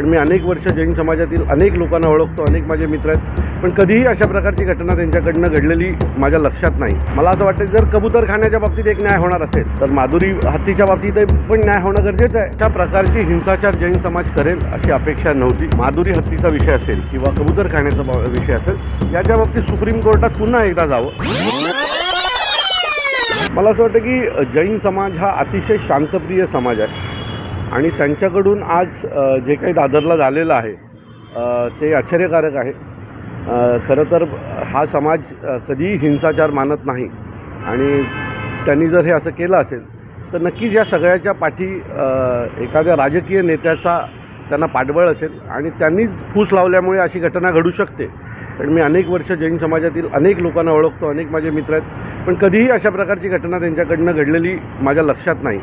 मी अनेक वर्ष जैन समाजातील अनेक लोकांना ओळखतो अनेक माझे मित्र आहेत. पण कधीही अशा प्रकारची घटना त्यांच्याकडनं घडलेली माझ्या लक्षात नाही. मला असं वाटतं जर कबूतर खाण्याच्या बाबतीत एक न्याय होणार असेल तर माधुरी हत्तीच्या बाबतीत पण न्याय होणं गरजेचं आहे. अशा प्रकारची हिंसाचार जैन समाज करेल अशी अपेक्षा नव्हती. माधुरी हत्तीचा विषय असेल किंवा कबूतर खाण्याचा बा- विषय असेल याच्या बाबतीत सुप्रीम कोर्टात पुन्हा एकदा जावं. मला असं वाटतं की जैन समाज हा अतिशय शांतप्रिय समाज आहे. आणि त्यांच्याकडून आज जे काही दादरला झालेलं आहे ते आश्चर्यकारक आहे. खरं तर हा समाज कधीही हिंसाचार मानत नाही. आणि त्यांनी जर हे असं केलं असेल तर नक्कीच या सगळ्याच्या पाठी एखाद्या राजकीय नेत्याचा त्यांना पाठबळ असेल आणि त्यांनीच फूस लावल्यामुळे अशी घटना घडू शकते. कारण मी अनेक वर्ष जैन समाजातील अनेक लोकांना ओळखतो अनेक माझे मित्र आहेत. पण कधीही अशा प्रकारची घटना त्यांच्याकडनं घडलेली माझ्या लक्षात नाही.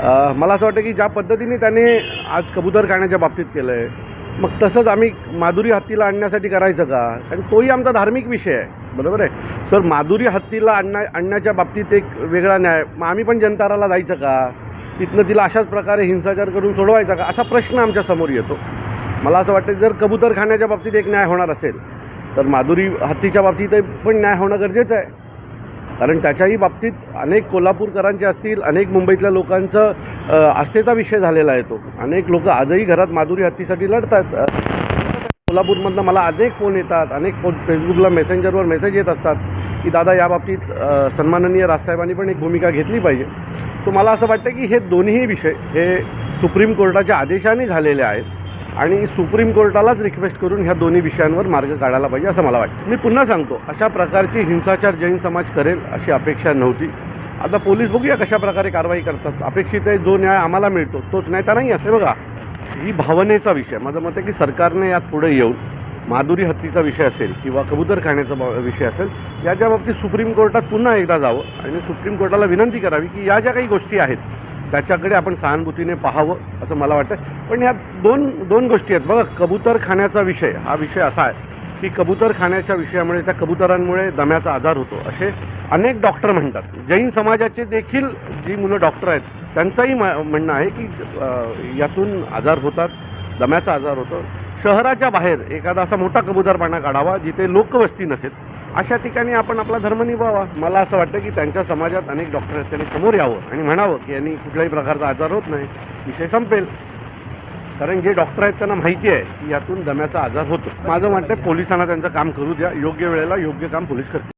मला असं वाटतं की ज्या पद्धतीने त्याने आज कबूतर खाण्याच्या बाबतीत केलं आहे मग तसंच आम्ही माधुरी हत्तीला आणण्यासाठी करायचं का? कारण तोही आमचा धार्मिक विषय आहे बरोबर आहे? सर माधुरी हत्तीला आणण्या आणण्याच्या बाबतीत एक वेगळा न्याय मग आम्ही पण जनताराला जायचं का? तिथनं तिला अशाच प्रकारे हिंसाचार करून सोडवायचा का? असा प्रश्न आमच्यासमोर येतो. मला असं वाटतं जर कबूतर खाण्याच्या बाबतीत एक न्याय होणार असेल तर माधुरी हत्तीच्या बाबतीत पण न्याय होणं गरजेचं आहे. कारण त्याच्याही बाबतीत अनेक कोल्हापूरकरांचे असतील अनेक मुंबईतल्या लोकांचं आस्थेचा विषय झालेला आहे तो. अनेक लोक आजही घरात माधुरी हत्तीसाठी लढतात. कोल्हापूरमधनं मला अनेक फोन येतात अनेक फोन फेसबुकला मेसेंजरवर मेसेज येत असतात की दादा या बाबतीत सन्माननीय राजसाहेबांनी पण एक भूमिका घेतली पाहिजे. सो मला असं वाटतं की हे दोन्ही विषय हे सुप्रीम कोर्टाच्या आदेशाने झालेले आहेत. आणि सुप्रीम कोर्टालाच रिक्वेस्ट करून ह्या दोन्ही विषयांवर मार्ग काढायला पाहिजे असं मला वाटतं. मी पुन्हा सांगतो अशा प्रकारची हिंसाचार जैन समाज करेल अशी अपेक्षा नव्हती. आता पोलीस बघूया कशा प्रकारे कारवाई करतात. अपेक्षित आहे जो न्याय आम्हाला मिळतो तोच न्याय तर नाही असते बघा ही भावनेचा विषय. माझं मत आहे की सरकारने यात पुढे येऊन माधुरी हत्तीचा विषय असेल किंवा कबूतर खाण्याचा बा- विषय असेल याच्या बाबतीत सुप्रीम कोर्टात पुन्हा एकदा जावं आणि सुप्रीम कोर्टाला विनंती करावी की या ज्या काही गोष्टी आहेत त्याच्याकडे आपण सहानुभूतीने पाहावं असं मला वाटतं. पण ह्या दोन दोन गोष्टी आहेत. बघा कबूतर खाण्याचा विषय हा विषय असा आहे की कबूतर खाण्याच्या विषयामुळे त्या कबुतरांमुळे दम्याचा आजार होतो असे अनेक डॉक्टर म्हणतात. जैन समाजाचे देखील जी मुलं डॉक्टर आहेत त्यांचंही म म्हणणं आहे की यातून आजार होतात दम्याचा आजार होतो. शहराच्या बाहेर एखादा असा मोठा कबूतरपाना काढावा जिथे लोकवस्ती नसेल अशा ठिकाणी आपण आपला धर्म निभावा. मला असं वाटतं की त्यांच्या समाजात अनेक डॉक्टर आहेत त्यांनी समोर यावं आणि म्हणावं की यांनी कुठल्याही प्रकारचा आजार होत नाही. विषय संपेल. कारण जे डॉक्टर आहेत त्यांना माहिती आहे की यातून दम्याचा आजार होतो. माझं म्हणतं आहे पोलिसांना त्यांचं काम करू द्या. योग्य वेळेला योग्य काम पोलीस करतील.